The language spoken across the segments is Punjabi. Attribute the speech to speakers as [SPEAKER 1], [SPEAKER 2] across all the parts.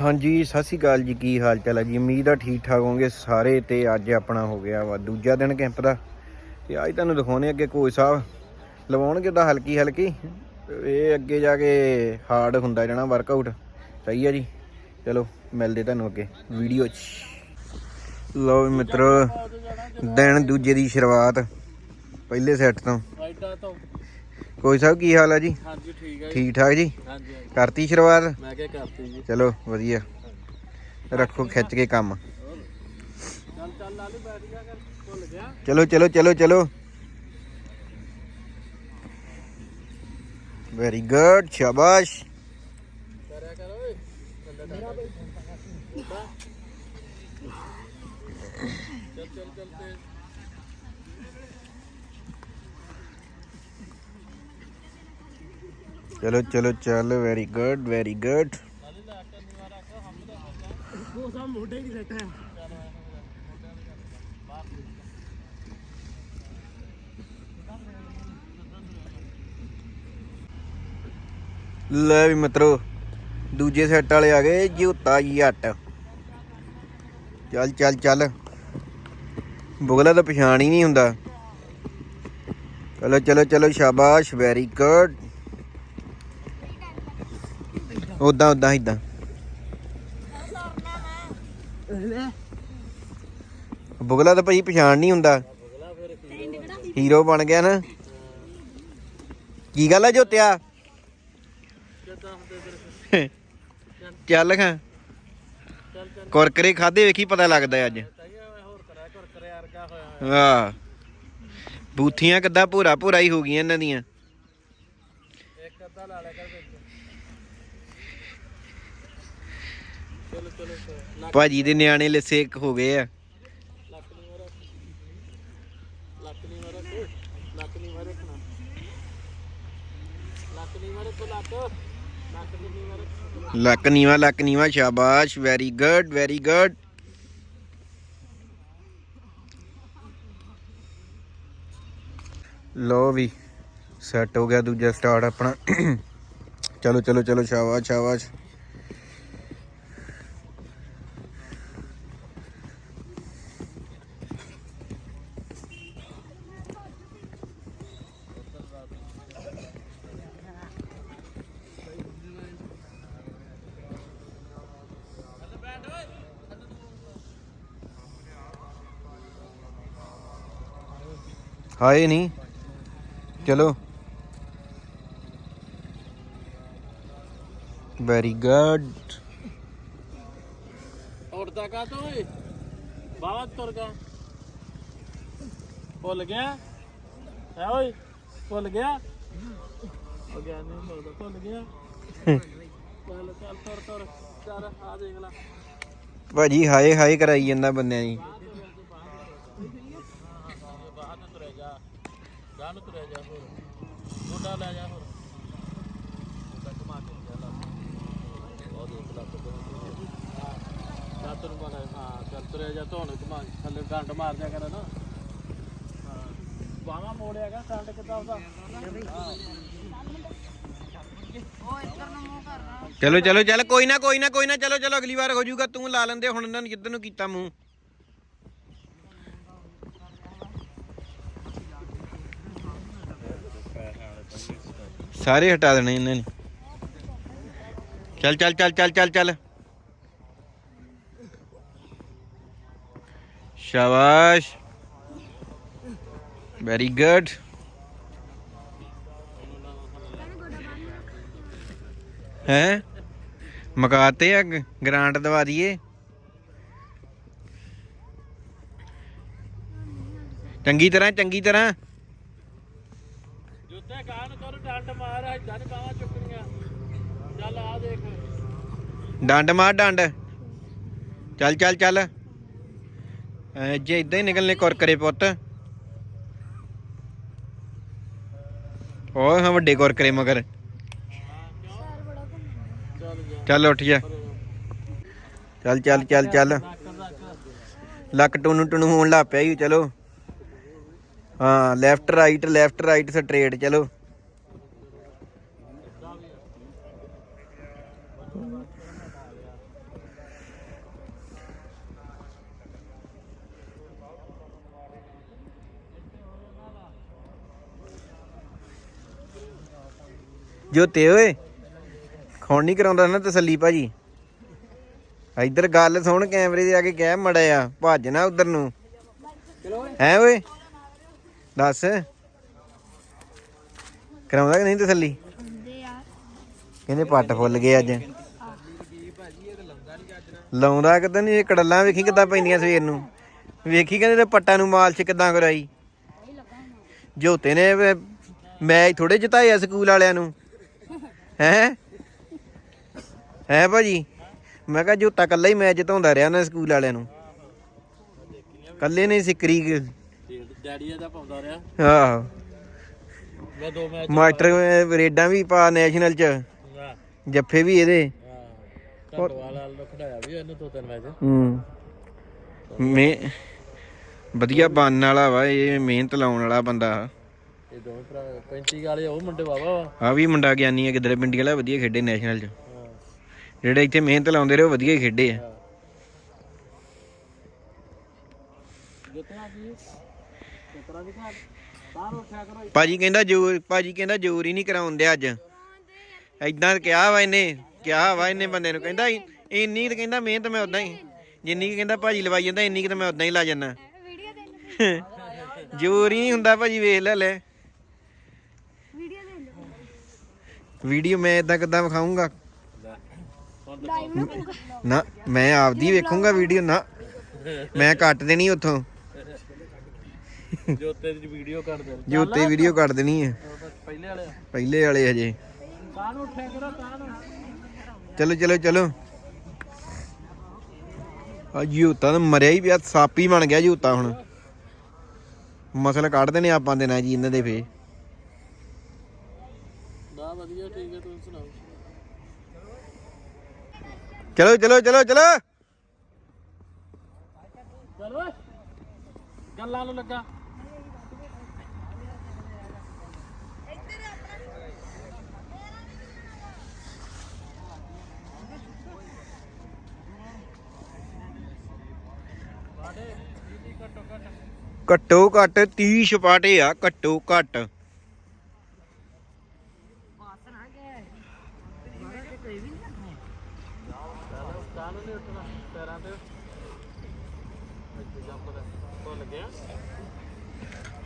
[SPEAKER 1] ਹਾਂਜੀ, ਸਤਿ ਸ਼੍ਰੀ ਅਕਾਲ ਜੀ, ਕੀ ਹਾਲ ਚਾਲ ਹੈ ਜੀ? ਉਮੀਦ ਆ ਠੀਕ ਠਾਕ ਹੋਗੇ ਸਾਰੇ ਤੇ ਅੱਜ ਆਪਣਾ ਹੋ ਗਿਆ ਵਾ ਦੂਜਾ ਦਿਨ ਕੈਂਪ ਦਾ। ਤੇ ਅੱਜ ਤੁਹਾਨੂੰ ਦਿਖਾਉਣੇ ਅੱਗੇ ਕੋਚ ਸਾਹਿਬ। ਲਵਾਉਣਗੇ ਤਾਂ ਹਲਕੀ ਹਲਕੀ। ਇਹ ਅੱਗੇ ਜਾ ਕੇ ਹਾਰਡ ਹੁੰਦਾ ਜਾਣਾ ਵਰਕਆਊਟ ਸਹੀ ਹੈ ਜੀ? ਚਲੋ, ਮਿਲਦੇ ਤੁਹਾਨੂੰ ਅੱਗੇ ਵੀਡੀਓ 'ਚ। ਲਓ ਵੀ ਮਿੱਤਰੋ, ਦਿਨ ਦੂਜੇ ਦੀ ਸ਼ੁਰੂਆਤ। ਪਹਿਲੇ ਸੈੱਟ ਤੋਂ।
[SPEAKER 2] ਐਡਾ ਤੋਂ
[SPEAKER 1] ਕੋਚ ਸਾਹਿਬ ਕੀ ਹਾਲ ਹੈ ਜੀ?
[SPEAKER 2] ਹਾਂਜੀ ਠੀਕ ਹੈ ਜੀ।
[SPEAKER 1] ਠੀਕ ਠਾਕ ਜੀ?
[SPEAKER 2] ਹਾਂਜੀ ਹਾਂਜੀ।
[SPEAKER 1] ਕਰਤੀ ਸ਼ੁਰੂਆਤ?
[SPEAKER 2] ਮੈਂ ਕਿਹਾ ਕਰਤੀ ਜੀ।
[SPEAKER 1] ਚਲੋ ਵਧੀਆ। ਰੱਖੋ ਖਿੱਚ ਕੇ ਕੰਮ।
[SPEAKER 2] ਚੱਲ ਚੱਲ ਲਾਲੀ ਬੈਠ ਜਾ ਕਰ ਭੁੱਲ ਗਿਆ।
[SPEAKER 1] ਚਲੋ ਚਲੋ ਚਲੋ ਚਲੋ। ਵੈਰੀ ਗੁੱਡ ਸ਼ਾਬਾਸ਼।
[SPEAKER 2] ਕਰਿਆ ਕਰ ਓਏ। ਮੇਰਾ ਬਈ ਚੱਲ ਚੱਲ ਚੱਲ ਤੇ
[SPEAKER 1] ਚਲੋ ਚਲੋ, ਚੱਲ ਵੈਰੀ ਗੁੱਡ ਵੈਰੀ ਗੁੱਡ
[SPEAKER 2] ਲੈ
[SPEAKER 1] ਵੀ ਮਿੱਤਰੋ, ਦੂਜੇ ਸੈੱਟ ਵਾਲੇ ਆ ਗਏ ਜੂਤਾ ਜੱਟ ਚੱਲ ਚੱਲ ਚੱਲ। ਬੁਗਲਾ ਤਾਂ ਪਛਾਣ ਹੀ ਨਹੀਂ ਹੁੰਦਾ। ਚਲੋ ਚਲੋ ਚਲੋ, ਸ਼ਾਬਾਸ਼ ਵੈਰੀ ਗੁੱਡ ਉਦਾਂ ਉਦਾਂ ਇਦਾਂ ਬੁਗਲਾ ਤਾਂ ਭਾਈ ਪਛਾਣ ਨਹੀਂ ਹੁੰਦਾ। ਹੀਰੋ ਬਣ ਗਿਆ ਨਾ। ਕੀ ਗੱਲ ਹੈ ਜੋਤਿਆ? ਚੱਲ ਖਾਂ।
[SPEAKER 2] ਚੱਲ ਚੱਲ
[SPEAKER 1] ਕੁਰਕਰੇ ਖਾਦੇ ਵੇਖੀ ਪਤਾ ਲੱਗਦਾ ਅੱਜ।
[SPEAKER 2] ਤਾਈਆ
[SPEAKER 1] ਆ ਬੂਥੀਆਂ ਕਿੱਦਾਂ ਭੂਰਾ ਭੂਰਾ ਹੀ ਹੋ ਗਈਆਂ ਇਹਨਾਂ ਦੀਆਂ।
[SPEAKER 2] ਇੱਕ ਅੱਧਾ ਲਾ ਲਿਆ ਕਰ ਵਿੱਚ ਚਲੋ ਚਲੋ ਚਲੋ। ਲੱਕ
[SPEAKER 1] ਭਾਜੀ ਦੇ ਨਿਆਣੇ ਲਿਸੇ ਇੱਕ ਹੋ ਗਏ ਆ।
[SPEAKER 2] ਲੱਕ ਲੱਕ
[SPEAKER 1] ਨੀਵਾ ਲੱਕ ਨੀਵਾ, ਸ਼ਾਬਾਸ਼ ਵੈਰੀ ਗੁੱਡ ਵੈਰੀ ਗੁੱਡ ਲੋ ਵੀ ਸੈੱਟ ਹੋ ਗਿਆ ਦੂਜਾ ਸਟਾਰਟ ਆਪਣਾ। ਚਲੋ ਚਲੋ ਚਲੋ, ਸ਼ਾਬਾਸ਼ ਸ਼ਾਬਾਸ਼। ਹਾਏ ਨਹੀਂ ਚਲੋ। ਵੈਰੀ ਗੁੱਡ
[SPEAKER 2] ਉੜਦਾ ਕਾ ਤੋ ਓਏ? ਬਾਵਾ ਤੁਰ ਗਿਆ। ਭੁੱਲ ਗਿਆ? ਹੈ ਓਏ ਭੁੱਲ ਗਿਆ? ਹੋ ਗਿਆ ਨਹੀਂ ਭੁੱਲਦਾ ਭੁੱਲ ਗਿਆ। ਚੱਲ ਚੱਲ ਤੁਰ ਤੁਰ। ਚੱਲ ਆ ਦੇਖ ਲੈ।
[SPEAKER 1] ਭਾਜੀ ਹਾਏ ਹਾਏ ਕਰਾਈ ਜਾਂਦਾ ਬੰਦਿਆਂ ਦੀ
[SPEAKER 2] ਬਾਹਰ ਨੂੰ ਤੁਰਿਆ ਜਾ ਜਾ ਨੂੰ ਤੁਰਿਆ ਜਾ ਹੋਰ। ਗੋਡਾ ਲੈ ਜਾ ਹੋਰ। ਗੋਡਾ ਘੁਮਾ ਕੇ ਜਾ ਲਾ। ਉਹ ਦੇਖ ਲਾ ਤੂੰ ਲੱਤ ਨੂੰ ਬਣਾ ਹਾਂ ਚੱਲ ਤੁਰਿਆ ਜਾ ਧੋਣ ਘੁਮਾ ਕੇ, ਥੱਲੇ ਡੰਡ ਮਾਰ ਜਾ ਕਰ ਨਾ। ਹਾਂ। ਬਾਹਾਂ ਮੋੜਿਆਗਾ ਡੰਡ ਕਿੱਦਾਂ ਉਹਦਾ?
[SPEAKER 1] ਚਲੋ ਚਲੋ ਚੱਲ ਕੋਈ ਨਾ ਕੋਈ ਨਾ ਕੋਈ ਨਾ। ਚਲੋ ਚਲੋ ਅਗਲੀ ਵਾਰ ਹੋ ਜਾਊਗਾ। ਤੂੰ ਲਾ ਲੈਂਦੇ ਹੁਣ ਇਹਨਾਂ ਨੂੰ ਜਿੱਦਨ ਨੂੰ ਕੀਤਾ ਮੂੰਹ। ਸਾਰੇ ਹਟਾ ਦੇਣੇ ਇਹਨਾਂ ਨੇ। ਚੱਲ ਚੱਲ ਚੱਲ ਚੱਲ ਚੱਲ ਚੱਲ। ਸ਼ਾਬਾਸ਼। ਵੈਰੀ ਗੁੱਡ ਹੈ? ਮਕਾਤੇ ਆ ਗ੍ਰਾਂਟ ਦਵਾ ਦਈਏ। ਚੰਗੀ ਤਰ੍ਹਾਂ ਚੰਗੀ ਤਰ੍ਹਾਂ।
[SPEAKER 2] ਜੁੱਤੇ ਕਾਨ ਡੰਡ ਮਾਰ ਏਦਾਂ ਨਹੀਂ ਬਾਹਾਂ ਚੁੱਕਣੀਆਂ। ਚੱਲ ਆ ਦੇਖ।
[SPEAKER 1] ਡੰਡ ਮਾਰ, ਡੰਡ। ਚੱਲ ਚੱਲ ਚੱਲ। ਜੇ ਇਦਾਂ ਹੀ ਨਿਕਲਨੇ ਕੁਰਕਰੇ ਪੁੱਤ। ਓਏ, ਹਾਂ, ਵੱਡੇ ਕੁਰਕਰੇ ਮਗਰ।
[SPEAKER 2] ਚੱਲ ਜਾ
[SPEAKER 1] ਚੱਲ ਉੱਠ ਜਾ ਚੱਲ ਚੱਲ ਚੱਲ। ਚੱਲ ਲੱਕ ਟੁਨੂ ਟੁਨੂ ਹੋਣ ਲੱਗ ਪਿਆ ਈ, ਚਲੋ। ਹਾਂ left right left right straight ਚਲੋ। ਜੋਤੇ ਓਏ ਖੌਣ ਨਹੀਂ ਕਰਾਉਂਦਾ ਨਾ ਤਸੱਲੀ ਭਾਜੀ। ਇੱਧਰ ਗੱਲ ਸੁਣ ਕੈਮਰੇ ਦੇ ਆ ਕੇ ਕਹਿ ਮੜਿਆ ਭੱਜ ਨਾ ਉਧਰ ਨੂੰ। ਹੈ ਓਏ ਦੱਸ। ਕਰਾਉਂਦਾ ਕਿ ਨਹੀਂ ਤਸੱਲੀ? ਕਹਿੰਦੇ ਪੱਟ ਫੁੱਲ ਗਏ ਅੱਜ। ਲਾਉਂਦਾ ਕਿਦਾਂ ਨਹੀਂ ਇਹ ਕੜਲਾਂ ਵੇਖੀ ਕਿਦਾਂ ਪੈਂਦੀਆਂ ਸਵੇਰ ਨੂੰ। ਵੇਖੀ ਕਹਿੰਦੇ ਤੇ ਪੱਟਾਂ ਨੂੰ ਮਾਲਸ਼ ਕਿਦਾਂ ਕਰਾਈ। ਜੋਤੇ ਨੇ ਮੈਚ ਥੋੜੇ ਜਿਤਾਏ ਆ ਸਕੂਲ ਵਾਲਿਆਂ ਨੂੰ। ਹੈ? ਹੈ ਭਾਜੀ? ਮੈਂ ਕਿਹਾ ਜੋਤਾ ਕੱਲਾ ਹੀ ਮੈਚ ਜਿਤਾਉਂਦਾ ਰਿਹਾ ਨਾ ਸਕੂਲ ਵਾਲਿਆਂ ਨੂੰ। ਕੱਲੇ ਨੇ ਸਿਕਰੀ
[SPEAKER 2] ਡੈਡੀ ਇਹਦਾ ਪਾਉਂਦਾ ਰਿਹਾ
[SPEAKER 1] ਆਹੋ।
[SPEAKER 2] ਮੈਂ ਦੋ ਮੈਚ
[SPEAKER 1] ਮਾਸਟਰ ਰੇਡਾਂ ਵੀ ਪਾ ਨੈਸ਼ਨਲ ਚ
[SPEAKER 2] ਹਾਂ
[SPEAKER 1] ਜੱਫੇ ਵੀ ਇਹਦੇ।
[SPEAKER 2] ਘੰਟਵਾਲਾ ਨੂੰ ਖੜਾਇਆ ਵੀ ਇਹਨੂੰ ਦੋ ਤਿੰਨ ਮੈਚ।
[SPEAKER 1] ਹੂੰ। ਮੈਂ ਵਧੀਆ ਬਣਨ ਵਾਲਾ ਵਾ ਇਹ ਮਿਹਨਤ ਲਾਉਣ ਵਾਲਾ ਬੰਦਾ।
[SPEAKER 2] ਇਹ ਦੋਵੇਂ ਭਰਾ 35 ਵਾਲੇ ਉਹ ਮੁੰਡੇ ਵਾਵਾ ਵਾ।
[SPEAKER 1] ਆ ਵੀ ਮੁੰਡਾ ਗਿਆਨੀ ਹੈ ਕਿਧਰੇ ਪਿੰਡੀ ਵਾਲਾ ਵਧੀਆ ਖੇਡੇ ਨੈਸ਼ਨਲ ਚ।
[SPEAKER 2] ਹਾਂ।
[SPEAKER 1] ਜਿਹੜੇ ਇੱਥੇ ਮਿਹਨਤ ਲਾਉਂਦੇ ਰਹੇ ਉਹ ਵਧੀਆ ਹੀ ਖੇਡੇ ਆ। ਭਾਜੀ ਕਹਿੰਦਾ ਜੋਰ ਭਾਜੀ ਕਹਿੰਦਾ ਜੋਰ ਹੀ ਨਹੀਂ ਕਰਾਉਂਦੇ ਅੱਜ ਐਦਾਂ ਕਿਹਾ ਵਾ ਇਹਨੇ। ਕਿਹਾ ਵਾ ਇਹਨੇ ਬੰਦੇ ਨੂੰ ਕਹਿੰਦਾ ਇ- ਇੰਨੀ ਤਾਂ ਕਹਿੰਦਾ ਮਿਹਨਤ ਮੈਂ ਉਦਾਂ ਹੀ। ਜਿੰਨੀ ਕੁ ਕਹਿੰਦਾ ਭਾਜੀ ਲਵਾਈ ਜਾਂਦਾ ਇੰਨੀ ਕਿ ਤਾਂ ਮੈਂ ਉਦਾਂ ਹੀ ਲਾ ਜਾਂਦਾ। ਨਹੀਂ ਹੁੰਦਾ ਭਾਜੀ ਵੇਖ ਲੈ ਲੈ। ਵੀਡੀਓ ਮੈਂ ਇਦਾਂ ਕਿਦਾਂ ਵਿਖਾਉਂਗਾ ਨਾ ਮੈਂ ਆਪਦੀ ਵੇਖੂੰਗਾ ਵੀਡੀਓ ਨਾ। ਮੈਂ ਕੱਟ ਦੇਣੀ ਉੱਥੋਂ।
[SPEAKER 2] ਜੋਤੇ ਦੀ ਵੀਡੀਓ ਕਰ ਦੇ
[SPEAKER 1] ਜੋ ਉੱਤੇ ਵੀਡੀਓ ਕੱਟ ਦੇਣੀ ਹੈ।
[SPEAKER 2] ਪਹਿਲੇ ਵਾਲੇ
[SPEAKER 1] ਪਹਿਲੇ ਵਾਲੇ ਹਜੇ।
[SPEAKER 2] ਤਾਂ ਨੂੰ ਉੱਠਿਆ ਕਰੋ ਤਾਂ ਨੂੰ
[SPEAKER 1] ਚਲੋ ਚਲੋ ਚਲੋ। ਆ ਜੂਤਾ ਤਾਂ ਮਰਿਆ ਹੀ ਪਿਆ ਸਾਪੀ ਬਣ ਗਿਆ ਜੂਤਾ ਹੁਣ। ਮਸਲ ਕੱਢ ਦੇਣੇ ਆਪਾਂ ਦੇ ਨਾਲ ਜੀ ਇਹਨਾਂ ਦੇ ਫੇ
[SPEAKER 2] ਬਾ ਵਧੀਆ ਠੀਕ ਹੈ ਤੁਸੀਂ ਸੁਣਾਓ?
[SPEAKER 1] ਚਲੋ ਚਲੋ ਚਲੋ ਚਲੋ।
[SPEAKER 2] ਚੱਲ ਗੱਲਾਂ ਨੂੰ ਲੱਗਾ।
[SPEAKER 1] ਘੱਟੋ ਘੱਟ 30 ਛਪਾਟੇ ਆ ਘੱਟੋ ਘੱਟ।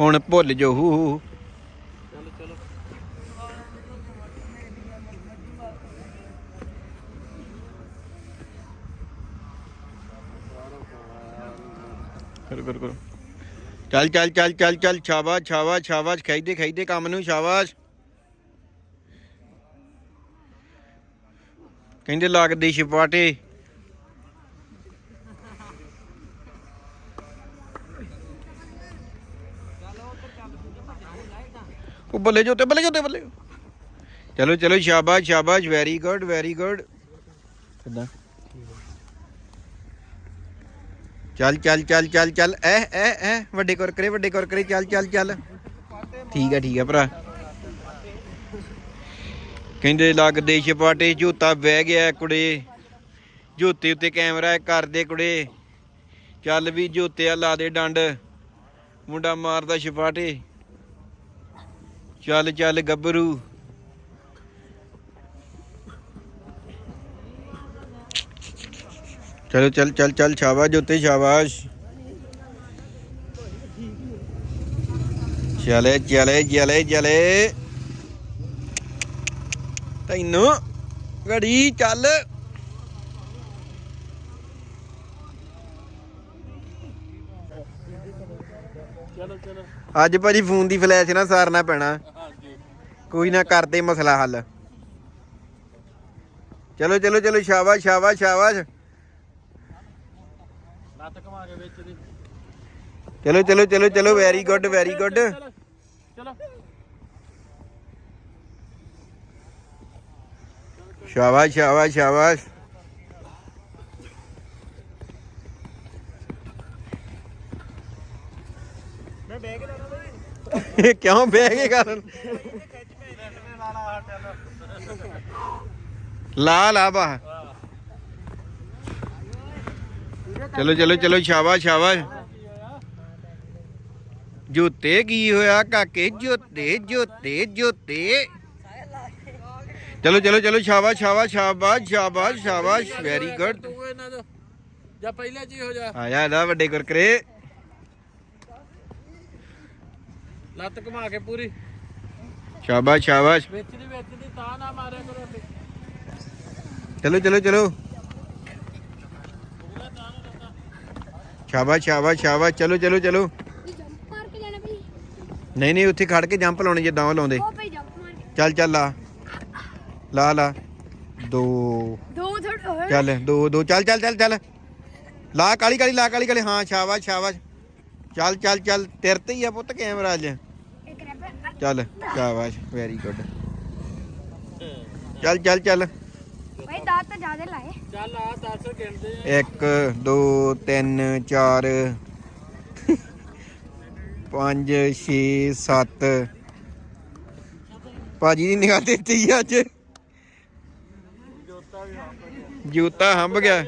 [SPEAKER 1] ਹੁਣ ਭੁੱਲ ਜੋ ਹੂ ਕਰੋ ਕਰੋ ਕਰੋ ਚੱਲ ਚੱਲ ਚੱਲ ਚੱਲ ਚੱਲ, ਸ਼ਾਬਾਸ਼ ਸ਼ਾਬਾਸ਼ ਸ਼ਾਬਾਸ਼ ਖਾਈਦੇ ਖਾਈਦੇ ਕੰਮ ਨੂੰ, ਸ਼ਾਬਾਸ਼। ਕਹਿੰਦੇ ਲੱਗਦੇ ਛਪਾਟੇ। ਉਹ ਬੱਲੇ ਜੋਤੇ ਬੱਲੇ ਜੋਤੇ, ਬੱਲੇ ਚਲੋ ਚਲੋ, ਸ਼ਾਬਾਸ਼ ਸ਼ਾਬਾਸ਼ ਵੈਰੀ ਗੁੱਡ ਵੈਰੀ ਗੁੱਡ ਕਿੱਦਾਂ? ਚੱਲ ਚੱਲ ਚੱਲ ਚੱਲ ਚੱਲ। ਐ ਐ ਐ। ਵੱਡੇ ਕੁਰਕਰੇ ਵੱਡੇ ਕੁਰਕਰੇ। ਚੱਲ ਚੱਲ ਚੱਲ। ਠੀਕ ਹੈ ਠੀਕ ਹੈ ਭਰਾ। ਕਹਿੰਦੇ ਲੱਗਦੇ ਛਪਾਟੇ ਜੋਤਾ ਬਹਿ ਗਿਆ ਕੁੜੇ। ਜੋਤੇ ਉੱਤੇ ਕੈਮਰਾ ਕਰਦੇ ਕੁੜੇ। ਚੱਲ ਵੀ ਜੋਤਿਆ ਲਾ ਦੇ ਡੰਡ। ਮੁੰਡਾ ਮਾਰਦਾ ਛਪਾਟੇ। ਚੱਲ ਚੱਲ, ਗੱਭਰੂ। ਚਲੋ, ਚੱਲ ਚੱਲ ਚੱਲ, ਸ਼ਾਬਾਸ਼, ਜੋਤੇ, ਸ਼ਾਬਾਸ਼। ਚਲੇ ਚਲੇ ਚਲੇ ਚਲੇ। ਤੈਨੂੰ ਘੜੀ ਚੱਲ। ਅੱਜ ਭਾਜੀ ਫੋਨ ਦੀ ਫਲੈਸ਼ ਨਾ ਸਾਰਨਾ ਪੈਣਾ। ਕੋਈ ਨਾ ਕਰਦੇ ਮਸਲਾ ਹੱਲ। ਚਲੋ ਚਲੋ ਚਲੋ, ਸ਼ਾਬਾਸ਼ ਸ਼ਾਬਾਸ਼ ਸ਼ਾਬਾਸ਼
[SPEAKER 2] ਲੱਤ ਘਮਾ ਕੇ ਵਿੱਚ ਦੀ
[SPEAKER 1] ਚਲੋ ਚਲੋ ਚਲੋ ਚਲੋ ਵੈਰੀ ਗੁੱਡ ਵੈਰੀ ਗੁੱਡ
[SPEAKER 2] ਚਲੋ
[SPEAKER 1] ਸ਼ਾਬਾਸ਼ ਸ਼ਾਬਾਸ਼ ਸ਼ਾਬਾਸ਼।
[SPEAKER 2] ਮੈਂ ਬਹਿ ਕੇ ਲਾਣਾ
[SPEAKER 1] ਕਿਉਂ ਬਹਿ ਕੇ ਕਰਨ? ਲਾ ਲਾ ਬਾ। ਚਲੋ ਚਲੋ ਚਲੋ, ਸ਼ਾਬਾਸ਼ ਸ਼ਾਬਾਸ਼। ਜੋਤੇ ਕੀ ਹੋਇਆ ਕਾਕੇ? ਜੋਤੇ ਜੋਤੇ ਜੋਤੇ। ਚਲੋ ਚਲੋ ਚਲੋ ਸ਼ਾਬਾਸ਼ ਸ਼ਾਬਾਸ਼ ਸ਼ਾਬਾਸ਼ ਸ਼ਾਬਾਸ਼ ਸ਼ਾਬਾਸ਼। ਵੈਰੀ ਗੁੱਡ
[SPEAKER 2] ਤੂੰ ਇਹਨਾਂ ਦਾ ਜਾਂ ਪਹਿਲੇ ਜੀ। ਹੋ ਜਾ
[SPEAKER 1] ਆ ਜਾ ਦਾ ਵੱਡੇ ਕੁਰਕਰੇ।
[SPEAKER 2] ਲੱਤ ਘੁਮਾ ਕੇ ਪੂਰੀ।
[SPEAKER 1] ਸ਼ਾਬਾਸ਼ ਸ਼ਾਬਾਸ਼।
[SPEAKER 2] ਵਿੱਚ ਦੀ ਵਿੱਚ ਦੀ ਤਾਂ ਨਾ ਮਾਰਿਆ ਕਰੋ।
[SPEAKER 1] ਚਲੋ ਚਲੋ ਚਲੋ। ਸ਼ਾਬਾਸ਼ ਸ਼ਾਬਾਸ਼ ਸ਼ਾਬਾਸ਼। ਚਲੋ ਚਲੋ ਚਲੋ
[SPEAKER 3] ਇਹ ਜੰਪ ਮਾਰ ਕੇ ਜਾਣਾ ਭਾਈ
[SPEAKER 1] ਨਹੀਂ ਨਹੀਂ ਉੱਥੇ ਖੜ ਕੇ ਜੰਪ ਲਾਉਣੇ ਜਿੱਦਾਂ ਉਹ ਲਾਉਂਦੇ।
[SPEAKER 3] ਉਹ ਭਾਈ ਜੰਪ ਮਾਰ ਕੇ।
[SPEAKER 1] ਚੱਲ ਚੱਲ ਲਾ। ਲਾ ਲਾ। ਦੋ।
[SPEAKER 3] ਦੋ ਥੋੜ ਹੋਏ
[SPEAKER 1] ਚੱਲ ਦੋ ਦੋ। ਚੱਲ ਚੱਲ ਚੱਲ ਚੱਲ। ਲਾ ਕਾਲੀ ਕਾਲੀ ਲਾ ਕਾਲੀ ਕਾਲੀ ਹਾਂ ਸ਼ਾਬਾਸ਼ ਸ਼ਾਬਾਸ਼। ਚੱਲ ਚੱਲ ਚੱਲ। ਤੇਰੇ ਤੇ ਹੀ ਆ ਪੁੱਤ ਕੈਮਰਾ ਅੱਜ। ਚੱਲ ਸ਼ਾਬਾਸ਼। ਵੈਰੀ ਗੁੱਡ ਚੱਲ ਚੱਲ ਚੱਲ।
[SPEAKER 3] ਭਾਈ ਦਾਤ ਤਾਂ ਜ਼ਿਆਦਾ ਲਾਏ।
[SPEAKER 2] ਚੱਲ ਆ 10 ਗਿਣਦੇ ਆ
[SPEAKER 1] 1 2 3 4 5 6 7 ਭਾਜੀ ਦੀ ਨਿਗਾਹ ਦਿੱਤੀ ਅੱਜ।
[SPEAKER 2] ਜੋਤਾ ਵੀ ਹੰਬ ਗਿਆ।